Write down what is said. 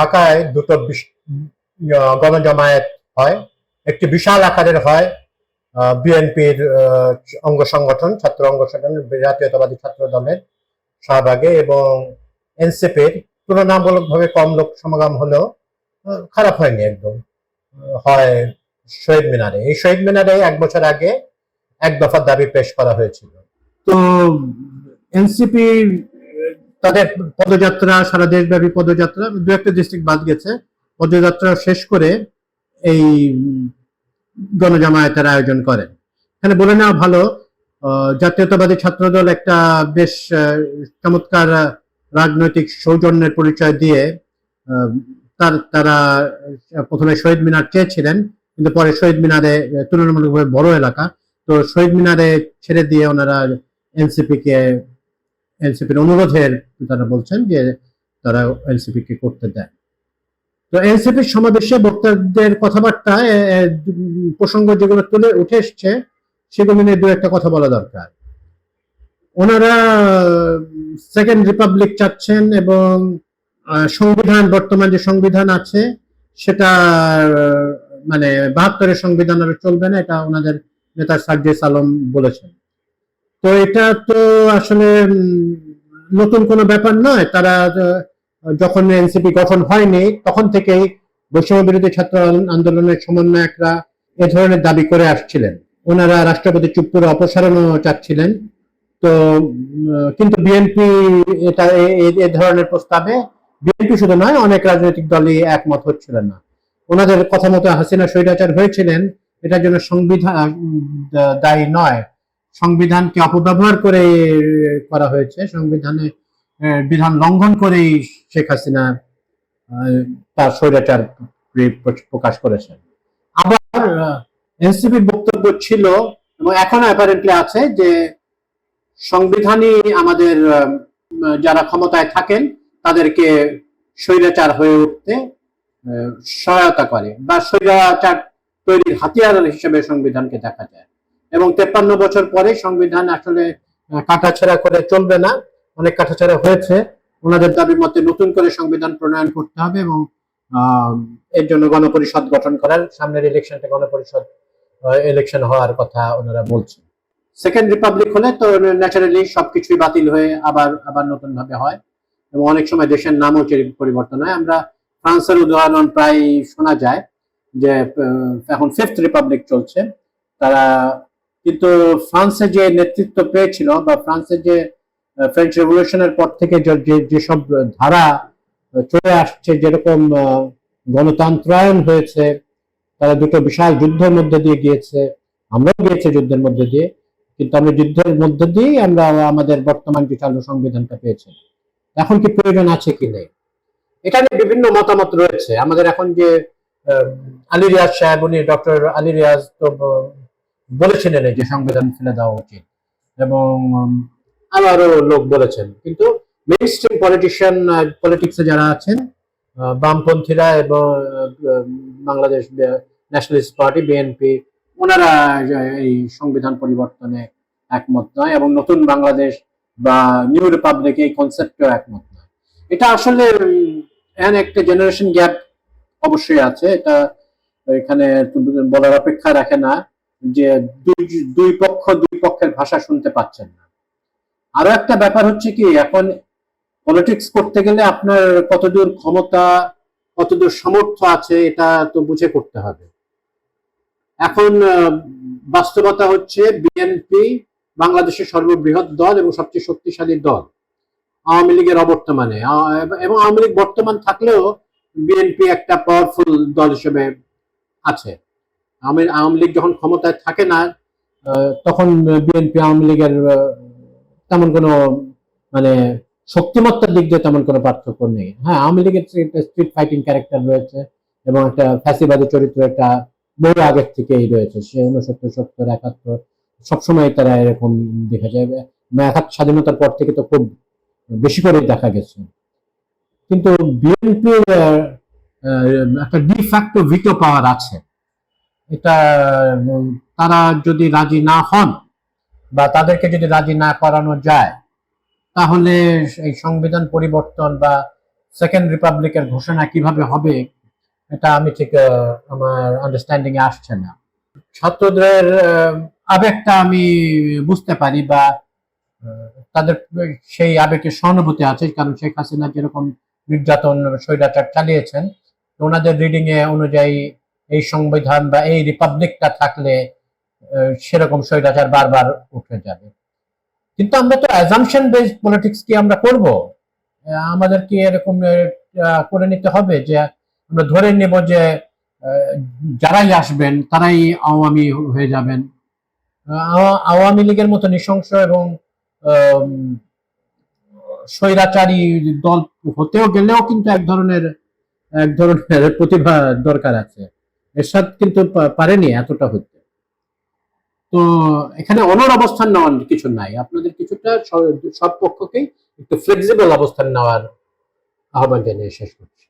ঢাকায় দুটো গণজামায়াত হয়। একটি বিশাল আকারের হয় বিএনপির অঙ্গ সংগঠন, ছাত্র অঙ্গ সংগঠন, জাতীয়তাবাদী ছাত্র দলের শাহবাগে এবং এনসিপির। তুলনামূলকভাবে কম লোক সমাগম হলেও খারাপ হয়নি একদম। হয় শহীদ মিনারে। এই শহীদ মিনারে এক বছর আগে এক দফার দাবি পেশ করা হয়েছিল। তো এনসিপি তাদের পদযাত্রা, সারা দেশব্যাপী পদযাত্রা, দু একটা ডিস্ট্রিক্ট বাদ গেছে। পদযাত্রা শেষ করে এই গণজামায়াতের আয়োজন করেন এখানে বলে নেওয়া ভালো জাতীয়তাবাদী ছাত্রদল একটা বেশ চমৎকার রাজনৈতিক সৌজন্যের পরিচয় দিয়ে তার, তারা প্রথমে শহীদ মিনার চেয়েছিলেন, কিন্তু পরে শহীদ মিনারে তুলনামূলকভাবে বড় এলাকা। তো শহীদ মিনারে ছেড়ে দিয়ে ওনারা এনসিপি কে এনসিপির অনুরোধের তারা বলছেন যে তারা এনসিপি কে করতে দেয় তো এনসিপির সমাবেশে বক্তাদের উম, প্রসঙ্গ যেগুলো তুলে উঠে এসছে সেগুলো নিয়ে দু একটা কথা বলা দরকার। ওনারা সেকেন্ড রিপাবলিক চাচ্ছেন এবং সংবিধান বর্তমান যে সংবিধান আছে সেটা মানে বাহাত্তরের সংবিধান আর চলবে না এটা ওনাদের নেতা সার্জিস আলম বলেছেন। তো এটা তো আসলে নতুন কোনো ব্যাপার নয়। তারা যখন এনসিপি গঠন হয়নি, তখন থেকেই বৈষম্য বিরোধী ছাত্র আন্দোলনের সমন্বয়করা এ ধরনের দাবি করে আসছিলেন। ওনারা রাষ্ট্রপতি চুপ করে অপসারণও চাচ্ছিলেন। তো কিন্তু বিএনপি এটা এ ধরনের প্রস্তাবে, বিএনপি শুধু নয়, অনেক রাজনৈতিক দলই একমত হচ্ছিলেন না। ওনাদের কথা মতো হাসিনা স্বৈরাচার হয়েছিলেন, এটার জন্য সংবিধান দায়ী নয়। সংবিধানকে অপব্যবহার করে করা হয়েছে। সংবিধানে বিধান লঙ্ঘন করেই শেখ হাসিনা তার স্বৈরাচার প্রে- প্রকাশ করেছেন। আবার এনসিপির বক্তব্য ছিল, এবং এখনও অ্যাপারেন্টলি আছে, যে সংবিধানই আমাদের যারা ক্ষমতায় থাকেন, তাদেরকে স্বৈরাচার হয়ে উঠতে সহায়তা করে, বা স্বৈরাচার তৈরির হাতিয়ার হিসেবে সংবিধানকে দেখা যায়। এবং তেপ্পান্ন বছর পরে সংবিধান আসলে কাটাছেড়া করে চলবে না। অনেক কাটাছেড়া হয়েছে। ওনাদের দাবি মতে নতুন করে সংবিধান প্রণয়ন করতে হবে এবং এর জন্য গণপরিষদ গঠন করার সামনের ইলেকশনটা গণপরিষদ ইলেকশন হওয়ার কথা ওনারা বলছেন। সেকেন্ড রিপাবলিক হলে তো ন্যাচারালি সবকিছুই বাতিল হয়ে আবার আবার নতুন ভাবে হয়। এবং অনেক সময় দেশের নামও পরিবর্তন হয়। আমরা ফ্রান্সের উদাহরণ প্রায় শোনা যায় যে এখন ফিফথ রিপাবলিক চলছে। তারা কিন্তু ফ্রান্সে যে নেতৃত্ব পেয়েছিল বা ফ্রান্সের যে ফ্রেঞ্চ রেভলিউশনের পর থেকে যে- যেসব ধারা চলে আসছে, যেরকম গণতন্ত্রায়ন হয়েছে, তারা দুটো বিশাল যুদ্ধের মধ্যে দিয়ে গিয়েছে, আমরাও গিয়েছি যুদ্ধের মধ্যে দিয়ে, কিন্তু আমরা যুদ্ধের মধ্যে দিয়েই আমরা আমাদের বর্তমান যে চালু সংবিধানটা পেয়েছি। এখন কি প্রয়োজন আছে কি নেই? এটা নিয়ে বিভিন্ন মতামত রয়েছে। আমাদের এখন যে আলী রিয়াজ সাহেব, উনি ডক্টর আলী রিয়াজ তো বলেছিলেন যে সংবিধান ফেলে দেওয়া উচিত। এবং আবারও লোক বলেছেন। কিন্তু মেইন পলিটিশিয়ান পলিটিক্সে যারা আছেন বামপন্থীরা এবং বাংলাদেশ ন্যাশনালিস্ট পার্টি বিএনপি ওনারা এই সংবিধান পরিবর্তনে একমত নয় এবং নতুন বাংলাদেশ বা নিউ রিপাবলিক এই কনসেপ্টেও একমত নয়। এটা আসলে একটা জেনারেশন গ্যাপ অবশ্যই আছে। এটা এখানে বলার অপেক্ষা রাখে না। যে দুই দুই পক্ষ, দুই পক্ষের ভাষা শুনতে পাচ্ছেন না। আরও একটা ব্যাপার হচ্ছে কি, এখন পলিটিক্স করতে গেলে আপনার কতদূর ক্ষমতা, কতদূর সামর্থ্য আছে, এটা তো বুঝে করতে হবে। এখন বাস্তবতা হচ্ছে বিএনপি বাংলাদেশের সর্ববৃহৎ দল এবং সবচেয়ে শক্তিশালী দল। আওয়ামী লীগের অবর্তমানে। এবং আওয়ামী লীগ বর্তমান থাকলেও বিএনপি একটা পাওয়ারফুল দল হিসেবে আছে। আওয়ামী আওয়ামী লীগ যখন ক্ষমতায় থাকে না তখন বিএনপি আওয়ামী লীগের তেমন কোনো মানে শক্তিমত্তার দিক দিয়ে তেমন কোনো পার্থক্য নেই। হ্যাঁ আওয়ামী লীগের একটা স্ট্রিট ফাইটিং ক্যারেক্টার রয়েছে এবং একটা ফ্যাসিবাদী চরিত্র, একটা বহু আগের থেকেই রয়েছে, সে উনসত্তর সত্তর, একাত্তর, সবসময় তারা এরকম দেখা যায়। এবং একাত্তর স্বাধীনতার পর থেকে তো খুব বেশি করে দেখা গেছে। কিন্তু বিএনপির একটা ডিফ্যাক্টো ভিটো পাওয়ার আছে। এটা তারা যদি রাজি না হন বা তাদেরকে যদি রাজি না করানো যায়, তাহলে এই সংবিধান পরিবর্তন বা সেকেন্ড রিপাবলিকের ঘোষণা কীভাবে হবে, এটা আমি ঠিক আমার আন্ডারস্ট্যান্ডিং এ আসছে না। ছাত্রদের আবেগটা আমি বুঝতে পারি বা তাদের সেই আবেগের সহানুভূতি আছে, কারণ শেখ হাসিনা যেরকম নির্যাতন, স্বৈরাচার চালিয়েছেন, ওনাদের রিডিং এ অনুযায়ী এই সংবিধান বা এই রিপাবলিকটা থাকলে সেরকম স্বৈরাচার বারবার উঠে যাবে। কিন্তু আমরা তো অ্যাজামশন বেসড পলিটিক্স কি আমরা করব? আমাদের কি এরকম করে নিতে হবে যে, আমরা ধরে নেব যে যারাই আসবেন, তারাই আওয়ামী হয়ে যাবেন। আওয়ামী লীগের মতো নৃশংস এবং স্বৈরাচারী দল হতেও গেলেও কিন্তু এক ধরনের এক ধরনের প্রতিভা দরকার আছে। এরশাদ কিন্তু পারেনি এতটা হতে তো এখানে অনর অবস্থান নেওয়ার কিছু নাই। আপনাদের কিছুটা সব পক্ষকেই একটু ফ্লেক্সিবল অবস্থান নেওয়ার আহ্বান জানিয়ে শেষ করছি।